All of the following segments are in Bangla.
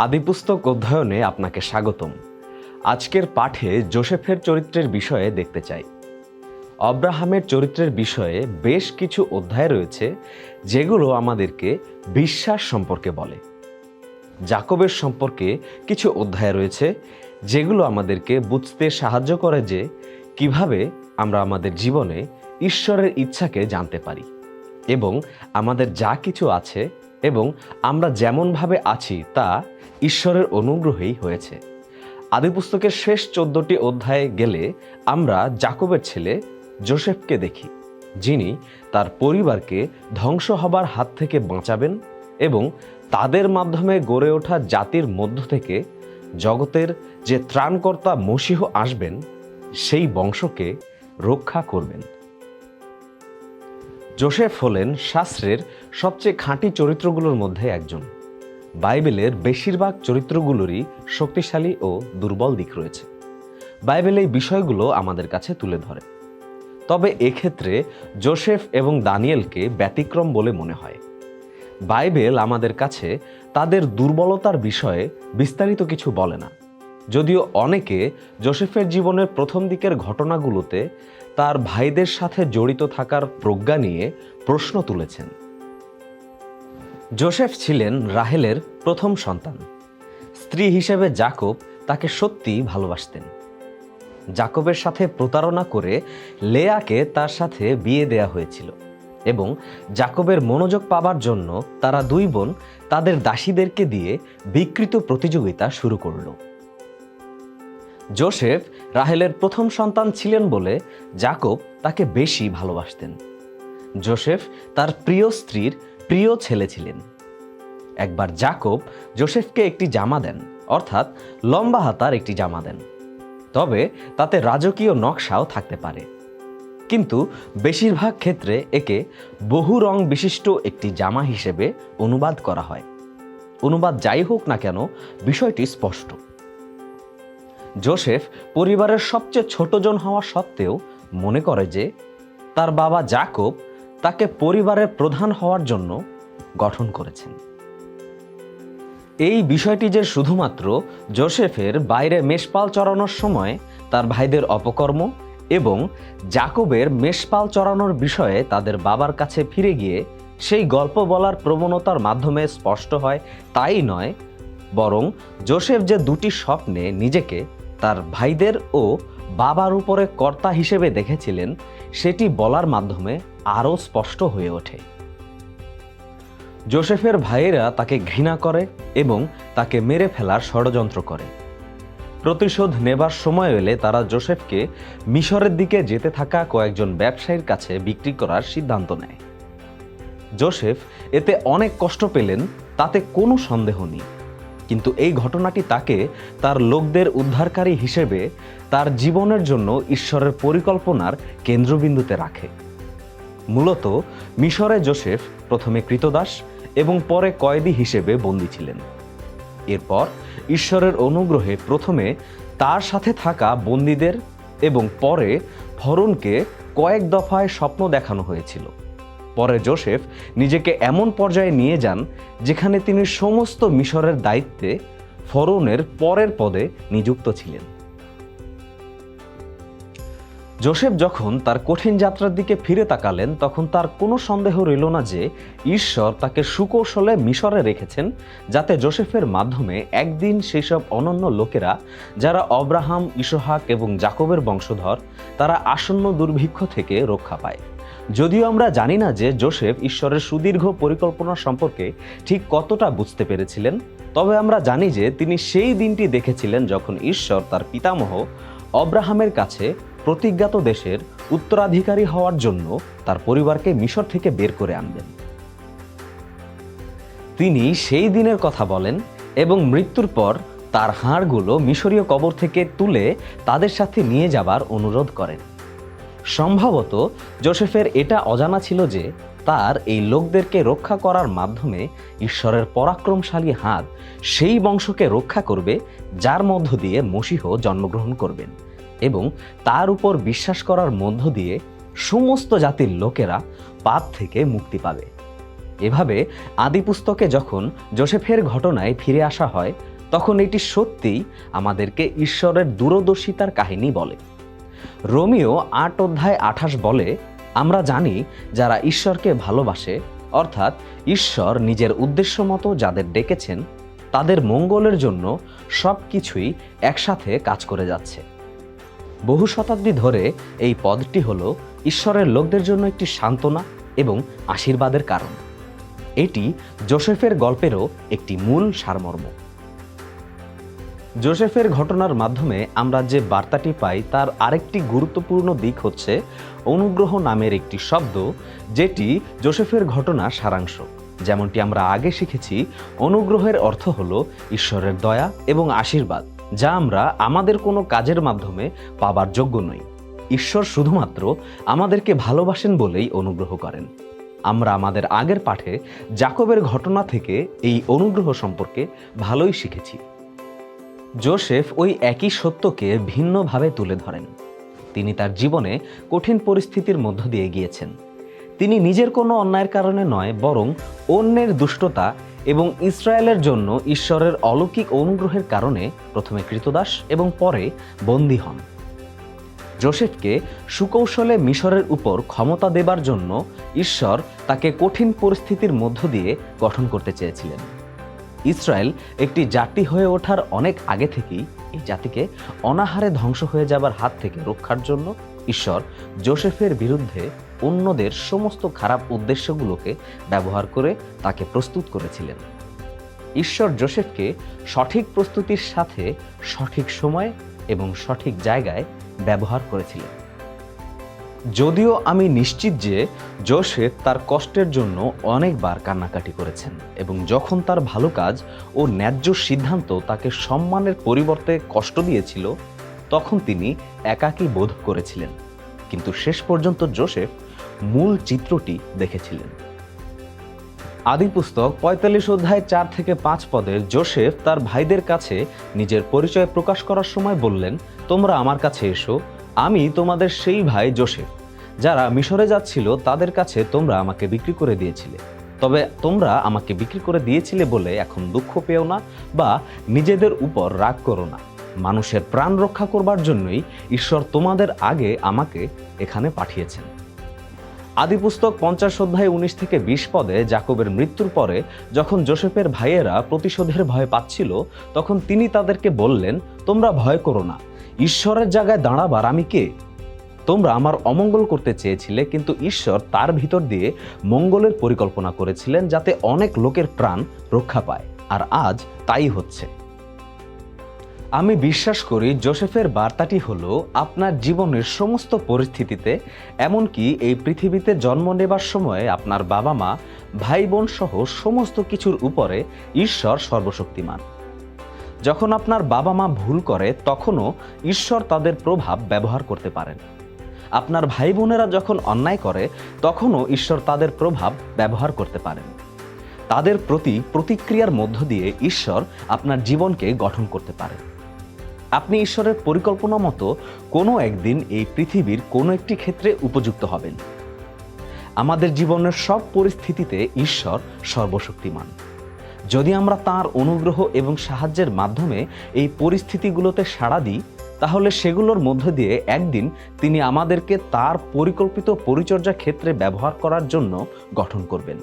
আদিপুস্তক অধ্যয়নে আপনাকে স্বাগতম। আজকের পাঠে জোসেফের চরিত্রের বিষয়ে দেখতে চাই। অব্রাহামের চরিত্রের বিষয়ে বেশ কিছু অধ্যায় রয়েছে, যেগুলো আমাদেরকে বিশ্বাস সম্পর্কে বলে। জাকবের সম্পর্কে কিছু অধ্যায় রয়েছে, যেগুলো আমাদেরকে বুঝতে সাহায্য করে যে কীভাবে আমরা আমাদের জীবনে ঈশ্বরের ইচ্ছাকে জানতে পারি এবং আমাদের যা কিছু আছে এবং আমরা যেমনভাবে আছি, তা ঈশ্বরের অনুগ্রহেই হয়েছে। আদিপুস্তকের শেষ চোদ্দটি অধ্যায়ে গেলে আমরা জাকবের ছেলে জোসেফকে দেখি, যিনি তার পরিবারকে ধ্বংস হবার হাত থেকে বাঁচাবেন এবং তাদের মাধ্যমে গড়ে ওঠা জাতির মধ্য থেকে জগতের যে ত্রাণকর্তা মসীহ আসবেন, সেই বংশকে রক্ষা করবেন। জোসেফ হলেন শাস্ত্রের সবচেয়ে খাঁটি চরিত্রগুলোর মধ্যে একজন। বাইবেলের বেশিরভাগ চরিত্রগুলোরই শক্তিশালী ও দুর্বল দিক রয়েছে। বাইবেল এই বিষয়গুলো আমাদের কাছে তুলে ধরে। তবে এক্ষেত্রে জোসেফ এবং দানিয়েলকে ব্যতিক্রম বলে মনে হয়। বাইবেল আমাদের কাছে তাদের দুর্বলতার বিষয়ে বিস্তারিত কিছু বলে না। যদিও অনেকে জোসেফের জীবনের প্রথম দিকের ঘটনাগুলোতে তার ভাইদের সাথে জড়িত থাকার প্রজ্ঞা নিয়ে প্রশ্ন তুলেছেন। জোসেফ ছিলেন রাহেলের প্রথম সন্তান। স্ত্রী হিসেবে জাকব তাকে সত্যিই ভালোবাসতেন। জাকবের সাথে প্রতারণা করে লেয়াকে তার সাথে বিয়ে দেয়া হয়েছিল এবং জাকবের মনোযোগ পাবার জন্য তারা দুই বোন তাদের দাসীদেরকে দিয়ে বিকৃত প্রতিযোগিতা শুরু করল। জোসেফ রাহেলের প্রথম সন্তান ছিলেন বলে জাকব তাকে বেশি ভালোবাসতেন। জোসেফ তার প্রিয় স্ত্রীর প্রিয় ছেলে ছিলেন। একবার জাকব জোসেফকে একটি জামা দেন, অর্থাৎ লম্বা হাতার একটি জামা দেন। তবে তাতে রাজকীয় নকশাও থাকতে পারে। কিন্তু বেশিরভাগ ক্ষেত্রে একে বহু রং বিশিষ্ট একটি জামা হিসেবে অনুবাদ করা হয়। অনুবাদ যাই হোক না কেন, বিষয়টি স্পষ্ট। জোসেফ পরিবারের সবচেয়ে ছোটজন হওয়া সত্ত্বেও মনে করে যে তার বাবা জাকব তাকে পরিবারের প্রধান হওয়ার জন্য গঠন করেছেন। এই বিষয়টি যে শুধুমাত্র জোসেফের বাইরে মেষপাল চড়ানোর সময় তার ভাইদের অপকর্ম এবং জাকবের মেষপাল চড়ানোর বিষয়ে তাদের বাবার কাছে ফিরে গিয়ে সেই গল্প বলার প্রবণতার মাধ্যমে স্পষ্ট হয়, তাই নয়, বরং জোসেফ যে দুটি স্বপ্নে নিজেকে তার ভাইদের ও বাবার উপরে কর্তা হিসেবে দেখেছিলেন, সেটি বলার মাধ্যমে আরও স্পষ্ট হয়ে ওঠে। জোসেফের ভাইয়েরা তাকে ঘৃণা করে এবং তাকে মেরে ফেলার ষড়যন্ত্র করে। প্রতিশোধ নেবার সময় এলে তারা জোসেফকে মিশরের দিকে যেতে থাকা কয়েকজন ব্যবসায়ীর কাছে বিক্রি করার সিদ্ধান্ত নেয়। জোসেফ এতে অনেক কষ্ট পেলেন, তাতে কোনো সন্দেহ নেই। কিন্তু এই ঘটনাটি তাকে তার লোকদের উদ্ধারকারী হিসেবে তার জীবনের জন্য ঈশ্বরের পরিকল্পনার কেন্দ্রবিন্দুতে রাখে। মূলত মিশরে জোসেফ প্রথমে কৃতদাস এবং পরে কয়েদি হিসেবে বন্দী ছিলেন। এরপর ঈশ্বরের অনুগ্রহে প্রথমে তার সাথে থাকা বন্দীদের এবং পরে ফরনকে কয়েক দফায় স্বপ্ন দেখানো হয়েছিল। পরে জোসেফ নিজেকে এমন পর্যায়ে নিয়ে যান যেখানে তিনি সমস্ত মিশরের দায়িত্বে ফরনের পরের পদে নিযুক্ত ছিলেন। জোসেফ যখন তার কঠিন যাত্রার দিকে ফিরে তাকালেন, তখন তার কোনো সন্দেহ রইল না যে ঈশ্বর তাকে সুকৌশলে মিশরে রেখেছেন যাতে জোসেফের মাধ্যমে একদিন সেসব অনন্য লোকেরা, যারা অব্রাহাম, ইসহাক এবং জাকবের বংশধর, তারা আসন্ন দুর্ভিক্ষ থেকে রক্ষা পায়। যদিও আমরা জানি না যে জোসেফ ঈশ্বরের সুদীর্ঘ পরিকল্পনা সম্পর্কে ঠিক কতটা বুঝতে পেরেছিলেন, তবে আমরা জানি যে তিনি সেই দিনটি দেখেছিলেন যখন ঈশ্বর তার পিতামহ অব্রাহামের কাছে প্রতিজ্ঞাত দেশের উত্তরাধিকারী হওয়ার জন্য তার পরিবারকে মিশর থেকে বের করে আনবেন। তিনি সেই দিনের কথা বলেন এবং মৃত্যুর পর তার হাড়গুলো মিশরীয় কবর থেকে তুলে তাদের সাথে নিয়ে যাবার অনুরোধ করেন। সম্ভবত জোসেফের এটা অজানা ছিল যে তার এই লোকদেরকে রক্ষা করার মাধ্যমে ঈশ্বরের পরাক্রমশালী হাত সেই বংশকে রক্ষা করবে, যার মধ্য দিয়ে মসীহ জন্মগ্রহণ করবেন এবং তার উপর বিশ্বাস করার মধ্য দিয়ে সমস্ত জাতির লোকেরা পাপ থেকে মুক্তি পাবে। এভাবে আদিপুস্তকে যখন জোসেফের ঘটনায় ফিরে আসা হয়, তখন এটি সত্যিই আমাদেরকে ঈশ্বরের দূরদর্শিতার কাহিনী বলে। রোমিও আট অধ্যায় আঠাশ বলে, আমরা জানি যারা ঈশ্বরকে ভালোবাসে, অর্থাৎ ঈশ্বর নিজের উদ্দেশ্য মতো যাদের ডেকেছেন, তাদের মঙ্গলের জন্য সব কিছুই একসাথে কাজ করে যাচ্ছে। বহু শতাব্দী ধরে এই পদটি হল ঈশ্বরের লোকদের জন্য একটি সান্ত্বনা এবং আশীর্বাদের কারণ। এটি জোসেফের গল্পেরও একটি মূল সারমর্ম। জোসেফের ঘটনার মাধ্যমে আমরা যে বার্তাটি পাই, তার আরেকটি গুরুত্বপূর্ণ দিক হচ্ছে অনুগ্রহ নামের একটি শব্দ, যেটি জোসেফের ঘটনা সারাংশ। যেমনটি আমরা আগে শিখেছি, অনুগ্রহের অর্থ হলো ঈশ্বরের দয়া এবং আশীর্বাদ, যা আমরা আমাদের কোনো কাজের মাধ্যমে পাবার যোগ্য নই। ঈশ্বর শুধুমাত্র আমাদেরকে ভালোবাসেন বলেই অনুগ্রহ করেন। আমরা আমাদের আগের পাঠে জাকবের ঘটনা থেকে এই অনুগ্রহ সম্পর্কে ভালোই শিখেছি। জোসেফ ওই একই সত্যকে ভিন্নভাবে তুলে ধরেন। তিনি তার জীবনে কঠিন পরিস্থিতির মধ্য দিয়ে গিয়েছেন। তিনি নিজের কোনো অন্যায়ের কারণে নয়, বরং অন্যের দুষ্টতা এবং ইসরায়েলের জন্য ঈশ্বরের অলৌকিক অনুগ্রহের কারণে প্রথমে কৃতদাস এবং পরে বন্দী হন। জোসেফকে সুকৌশলে মিশরের উপর ক্ষমতা দেবার জন্য ঈশ্বর তাকে কঠিন পরিস্থিতির মধ্য দিয়ে গঠন করতে চেয়েছিলেন। ইসরায়েল একটি জাতি হয়ে ওঠার অনেক আগে থেকেই এই জাতিকে অনাহারে ধ্বংস হয়ে যাবার হাত থেকে রক্ষার জন্য ঈশ্বর জোসেফের বিরুদ্ধে অন্যদের সমস্ত খারাপ উদ্দেশ্যগুলোকে ব্যবহার করে তাকে প্রস্তুত করেছিলেন। ঈশ্বর জোসেফকে সঠিক প্রস্তুতির সাথে সঠিক সময় এবং সঠিক জায়গায় ব্যবহার করেছিলেন। যদিও আমি নিশ্চিত যে জোসেফ তার কষ্টের জন্য অনেকবার কান্নাকাটি করেছেন এবং যখন তার ভালো কাজ ও ন্যায্য সিদ্ধান্ত তাকে সম্মানের পরিবর্তে কষ্ট দিয়েছিল, তখন তিনি একাকী বোধ করেছিলেন। কিন্তু শেষ পর্যন্ত জোসেফ মূল চিত্রটি দেখেছিলেন। আদি পুস্তক পঁয়তাল্লিশ অধ্যায় চার থেকে পাঁচ পদের জোসেফ তার ভাইদের কাছে নিজের পরিচয় প্রকাশ করার সময় বললেন, তোমরা আমার কাছে এসো আমি তোমাদের সেই ভাই জোসেফ, যারা মিশরে যাচ্ছিল, তাদের কাছে তোমরা আমাকে বিক্রি করে দিয়েছিলে। তবে তোমরা আমাকে বিক্রি করে দিয়েছিলে বলে এখন দুঃখ পেও না বা নিজেদের উপর রাগ করো না। মানুষের প্রাণ রক্ষা করবার জন্যই ঈশ্বর তোমাদের আগে আমাকে এখানে পাঠিয়েছেন। আদিপুস্তক পঞ্চাশ অধ্যায় উনিশ থেকে বিশ পদে জাকবের মৃত্যুর পরে যখন জোসেফের ভাইয়েরা প্রতিশোধের ভয় পাচ্ছিল, তখন তিনি তাদেরকে বললেন, তোমরা ভয় করো না। ঈশ্বরের জায়গায় দাঁড়াবার আমি কে? তোমরা আমার অমঙ্গল করতে চেয়েছিলে, কিন্তু ঈশ্বর তার ভিতর দিয়ে মঙ্গলের পরিকল্পনা করেছিলেন যাতে অনেক লোকের প্রাণ রক্ষা পায়, আর আজ তাই হচ্ছে। আমি বিশ্বাস করি জোসেফের বার্তাটি হলো, আপনার জীবনের সমস্ত পরিস্থিতিতে, এমনকি এই পৃথিবীতে জন্ম নেবার সময় আপনার বাবা মা ভাই বোন সহ সমস্ত কিছুর উপরে ঈশ্বর সর্বশক্তিমান। যখন আপনার বাবা মা ভুল করে, তখনও ঈশ্বর তাদের প্রভাব ব্যবহার করতে পারেন। আপনার ভাই বোনেরা যখন অন্যায় করে, তখনও ঈশ্বর তাদের প্রভাব ব্যবহার করতে পারেন। তাদের প্রতি প্রতিক্রিয়ার মধ্য দিয়ে ঈশ্বর আপনার জীবনকে গঠন করতে পারেন। আপনি ঈশ্বরের পরিকল্পনা মতো কোনো একদিন এই পৃথিবীর কোনো একটি ক্ষেত্রে উপযুক্ত হবেন। আমাদের জীবনের সব পরিস্থিতিতে ঈশ্বর সর্বশক্তিমান। যদি আমরা তার অনুগ্রহ এবং সাহায্যের মাধ্যমে এই পরিস্থিতিগুলোতে সাড়া দিই, তাহলে সেগুলোর মধ্য দিয়ে একদিন তিনি আমাদেরকে তার পরিকল্পিত পরিচর্যা ক্ষেত্রে ব্যবহার করার জন্য গঠন করবেন।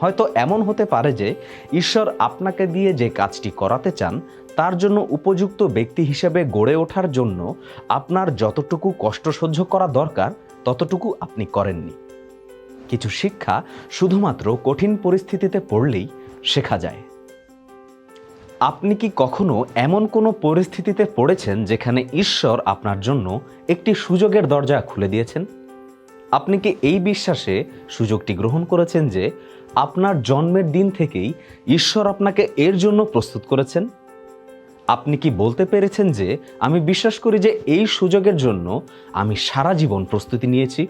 হয়তো এমন হতে পারে যে ঈশ্বর আপনাকে দিয়ে যে কাজটি করাতে চান, তার জন্য উপযুক্ত ব্যক্তি হিসেবে গড়ে ওঠার জন্য আপনার যতটুকু কষ্ট সহ্য করা দরকার, ততটুকু আপনি করেননি। কিছু শিক্ষা শুধুমাত্র কঠিন পরিস্থিতিতে পড়লেই শেখা যায়। আপনি কি কখনো এমন কোনো পরিস্থিতিতে পড়েছেন যেখানে ঈশ্বর আপনার জন্য একটি সুযোগের দরজা খুলে দিয়েছেন? আপনি কি এই বিশ্বাসে সুযোগটি গ্রহণ করেছেন যে আপনার জন্মের দিন থেকেই ঈশ্বর আপনাকে এর জন্য প্রস্তুত করেছেন? আপনি কি বলতে পেরেছেন যে আমি বিশ্বাস করি যে এই সুযোগের জন্য আমি সারা জীবন প্রস্তুতি নিয়েছি?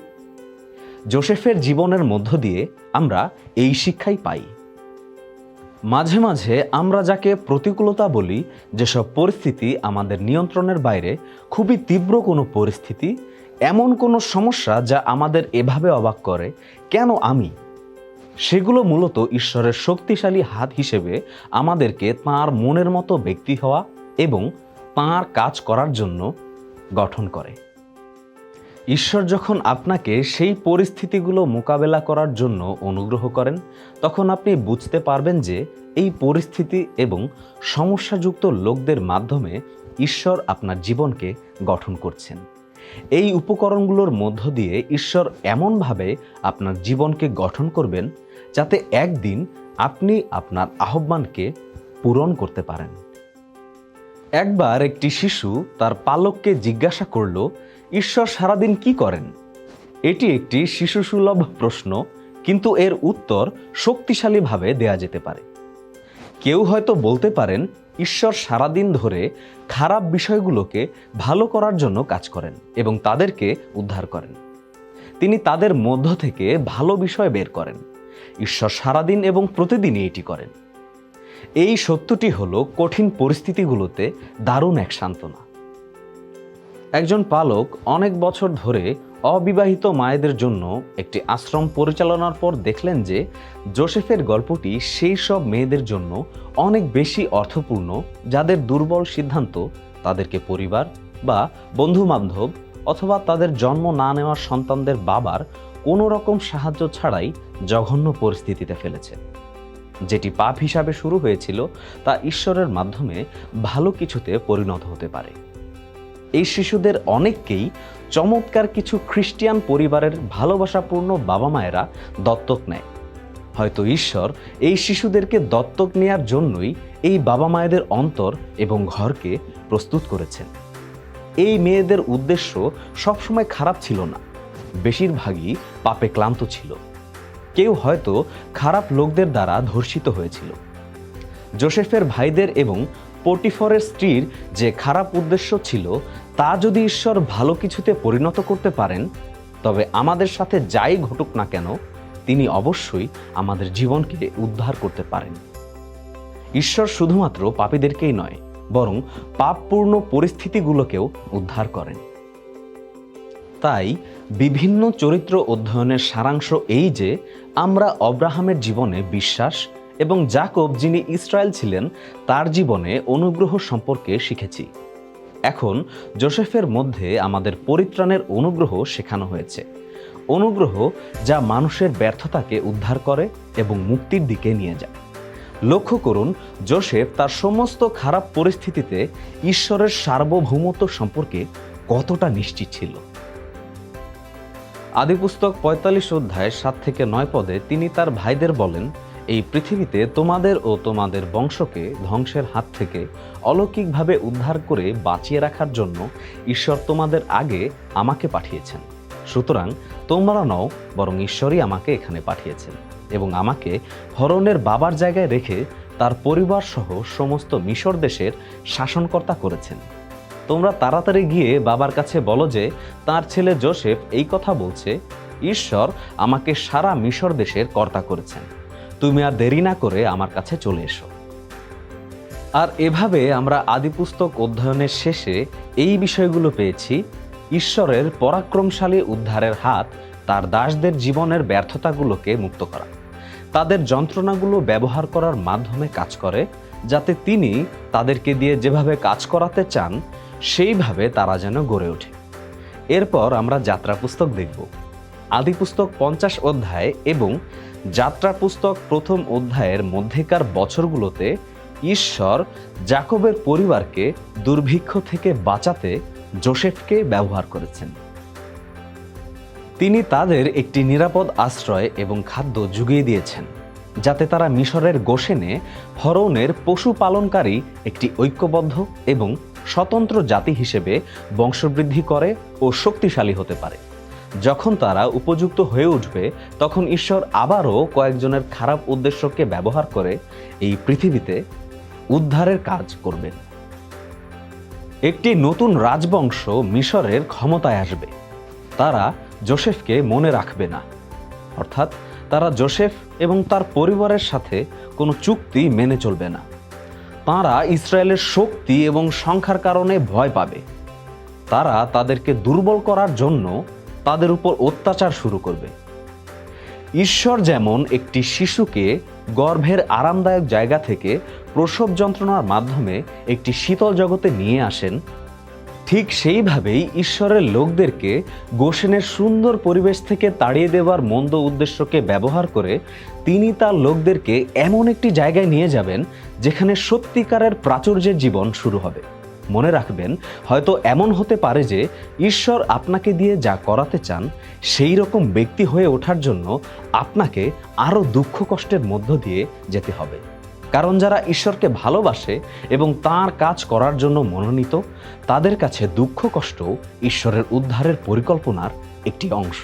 জোসেফের জীবনের মধ্য দিয়ে আমরা এই শিক্ষাই পাই। মাঝে মাঝে আমরা যাকে প্রতিকূলতা বলি, যেসব পরিস্থিতি আমাদের নিয়ন্ত্রণের বাইরে খুবই তীব্র কোনো পরিস্থিতি, এমন কোনো সমস্যা যা আমাদের এভাবে অবাক করে, কেন আমি? সেগুলো মূলত ঈশ্বরের শক্তিশালী হাত হিসেবে আমাদেরকে তাঁর মনের মতো ব্যক্তি হওয়া এবং তাঁর কাজ করার জন্য গঠন করে। ঈশ্বর যখন আপনাকে সেই পরিস্থিতিগুলো মোকাবেলা করার জন্য অনুগ্রহ করেন, তখন আপনি বুঝতে পারবেন যে এই পরিস্থিতি এবং সমস্যাযুক্ত লোকদের মাধ্যমে ঈশ্বর আপনার জীবনকে গঠন করছেন। এই উপকরণগুলোর মধ্য দিয়ে ঈশ্বর এমনভাবে আপনার জীবনকে গঠন করবেন যাতে একদিন আপনি আপনার আহ্বানকে পূরণ করতে পারেন। একবার একটি শিশু তার পালককে জিজ্ঞাসা করল ঈশ্বর সারাদিন কি করেন? এটি একটি শিশুসুলভ প্রশ্ন, কিন্তু এর উত্তর শক্তিশালীভাবে দেয়া যেতে পারে। কেউ হয়তো বলতে পারেন, ঈশ্বর সারাদিন ধরে খারাপ বিষয়গুলোকে ভালো করার জন্য কাজ করেন এবং তাদেরকে উদ্ধার করেন। তিনি তাদের মধ্য থেকে ভালো বিষয় বের করেন। ঈশ্বর সারাদিন এবং প্রতিদিনই এটি করেন। এই সত্যটি হলো কঠিন পরিস্থিতিগুলোতে দারুণ এক সান্ত্বনা। একজন পালক অনেক বছর ধরে অবিবাহিত মায়েদের জন্য একটি আশ্রম পরিচালনার পর দেখলেন যে জোসেফের গল্পটি সেই সব মেয়েদের জন্য অনেক বেশি অর্থপূর্ণ যাদের দুর্বল সিদ্ধান্ত তাদেরকে পরিবার বা বন্ধু বান্ধব অথবা তাদের জন্ম না নেওয়া সন্তানদের বাবার কোনো রকম সাহায্য ছাড়াই জঘন্য পরিস্থিতিতে ফেলেছে। যেটি পাপ হিসাবে শুরু হয়েছিল তা ঈশ্বরের মাধ্যমে ভালো কিছুতে পরিণত হতে পারে। এই শিশুদের অনেককেই চমৎকার কিছু খ্রিস্টিয়ান পরিবারের ভালোবাসাপূর্ণ বাবা মায়েরা দত্তক নেয়। হয়তো ঈশ্বর এই শিশুদেরকে দত্তক নেয়ার জন্যই এই বাবা মায়েদের অন্তর এবং ঘরকে প্রস্তুত করেছেন। এই মেয়েদের উদ্দেশ্য সবসময় খারাপ ছিল না, বেশিরভাগই পাপে ক্লান্ত ছিল। কেউ হয়তো খারাপ লোকদের দ্বারা ধর্ষিত হয়েছিল। জোসেফের ভাইদের এবং পটিফরের স্ত্রীর যে খারাপ উদ্দেশ্য ছিল, তা যদি ঈশ্বর ভালো কিছুতে পরিণত করতে পারেন, তবে আমাদের সাথে যাই ঘটুক না কেন, তিনি অবশ্যই আমাদের জীবনকে উদ্ধার করতে পারেন। ঈশ্বর শুধুমাত্র পাপীদেরকেই নয়, বরং পাপপূর্ণ পরিস্থিতিগুলোকেও উদ্ধার করেন। তাই বিভিন্ন চরিত্র অধ্যয়নের সারাংশ এই যে, আমরা অব্রাহামের জীবনে বিশ্বাস এবং জাকব যিনি ইসরায়েল ছিলেন, তার জীবনে অনুগ্রহ সম্পর্কে শিখেছি। এখন জোসেফের মধ্যে আমাদের পরিত্রাণের অনুগ্রহ শেখানো হয়েছে। অনুগ্রহ যা মানুষের ব্যর্থতাকে উদ্ধার করে এবং মুক্তির দিকে নিয়ে যায়। লক্ষ্য করুন, জোসেফ তার সমস্ত খারাপ পরিস্থিতিতে ঈশ্বরের সার্বভৌমত্ব সম্পর্কে কতটা নিশ্চিত ছিল। আদিপুস্তক পঁয়তাল্লিশ অধ্যায় সাত থেকে নয় পদে তিনি তার ভাইদের বলেন এই পৃথিবীতে তোমাদের ও তোমাদের বংশকে ধ্বংসের হাত থেকে অলৌকিকভাবে উদ্ধার করে বাঁচিয়ে রাখার জন্য ঈশ্বর তোমাদের আগে আমাকে পাঠিয়েছেন। সুতরাং তোমরা নও, বরং ঈশ্বরই আমাকে এখানে পাঠিয়েছেন এবং আমাকে হরণের বাবার জায়গায় রেখে তার পরিবার সহ সমস্ত মিশর দেশের শাসনকর্তা করেছেন। তোমরা তাড়াতাড়ি গিয়ে বাবার কাছে বলো যে, তার ছেলে জোসেফ এই কথা বলছে, ঈশ্বর আমাকে সারা মিশর দেশের কর্তা করেছেন। তুমি আর দেরি না করে আমার কাছে চলে এসো। আর এভাবে আমরা আদিপুস্তক অধ্যয়নের শেষে এই বিষয়গুলো পেয়েছি, ঈশ্বরের পরাক্রমশালী উদ্ধারের হাত তার দাসদের জীবনের ব্যর্থতাগুলোকে মুক্ত করা। তাদের যন্ত্রণাগুলো ব্যবহার করার মাধ্যমে কাজ করে, যাতে তিনি তাদেরকে দিয়ে যেভাবে কাজ করাতে চান, সেইভাবে তারা যেন গড়ে ওঠে। এরপর আমরা যাত্রা পুস্তক দেখব। আদি পুস্তক পঞ্চাশ অধ্যায় এবং যাত্রা পুস্তক প্রথম অধ্যায়ের মধ্যেকার বছরগুলোতে ঈশ্বর জাকবের পরিবারকে দুর্ভিক্ষ থেকে বাঁচাতে জোসেফকে ব্যবহার করেছেন। তিনি তাদের একটি নিরাপদ আশ্রয় এবং খাদ্য জুগিয়ে দিয়েছেন, যাতে তারা মিশরের গোশেনে ফরৌনের পশুপালনকারী একটি ঐক্যবদ্ধ এবং স্বতন্ত্র জাতি হিসেবে বংশবৃদ্ধি করে ও শক্তিশালী হতে পারে। যখন তারা উপযুক্ত হয়ে উঠবে, তখন ঈশ্বর আবারও কয়েকজনের খারাপ উদ্দেশ্যকে ব্যবহার করে এই পৃথিবীতে উদ্ধারের কাজ করবেন। একটি নতুন রাজবংশ মিশরের ক্ষমতায় আসবে। তারা জোসেফকে মনে রাখবে না। অর্থাৎ তারা জোসেফ এবং তার পরিবারের সাথে কোনো চুক্তি মেনে চলবে না। তাঁরা ইসরায়েলের শক্তি এবং সংখ্যার কারণে ভয় পাবে। তারা তাদেরকে দুর্বল করার জন্য তাদের উপর অত্যাচার শুরু করবে। ঈশ্বর যেমন একটি শিশুকে গর্ভের আরামদায়ক জায়গা থেকে প্রসব যন্ত্রণার মাধ্যমে একটি শীতল জগতে নিয়ে আসেন, ঠিক সেইভাবেই ঈশ্বরের লোকদেরকে গোসেনের সুন্দর পরিবেশ থেকে তাড়িয়ে দেওয়ার মন্দ উদ্দেশ্যকে ব্যবহার করে তিনি তার লোকদেরকে এমন একটি জায়গায় নিয়ে যাবেন, যেখানে সত্যিকারের প্রাচুর্যের জীবন শুরু হবে। মনে রাখবেন, হয়তো এমন হতে পারে যে ঈশ্বর আপনাকে দিয়ে যা করাতে চান, সেই রকম ব্যক্তি হয়ে ওঠার জন্য আপনাকে আরও দুঃখ কষ্টের মধ্য দিয়ে যেতে হবে। কারণ যারা ঈশ্বরকে ভালোবাসে এবং তার কাজ করার জন্য মনোনীত, তাদের কাছে দুঃখ কষ্ট ঈশ্বরের উদ্ধারের পরিকল্পনার একটি অংশ।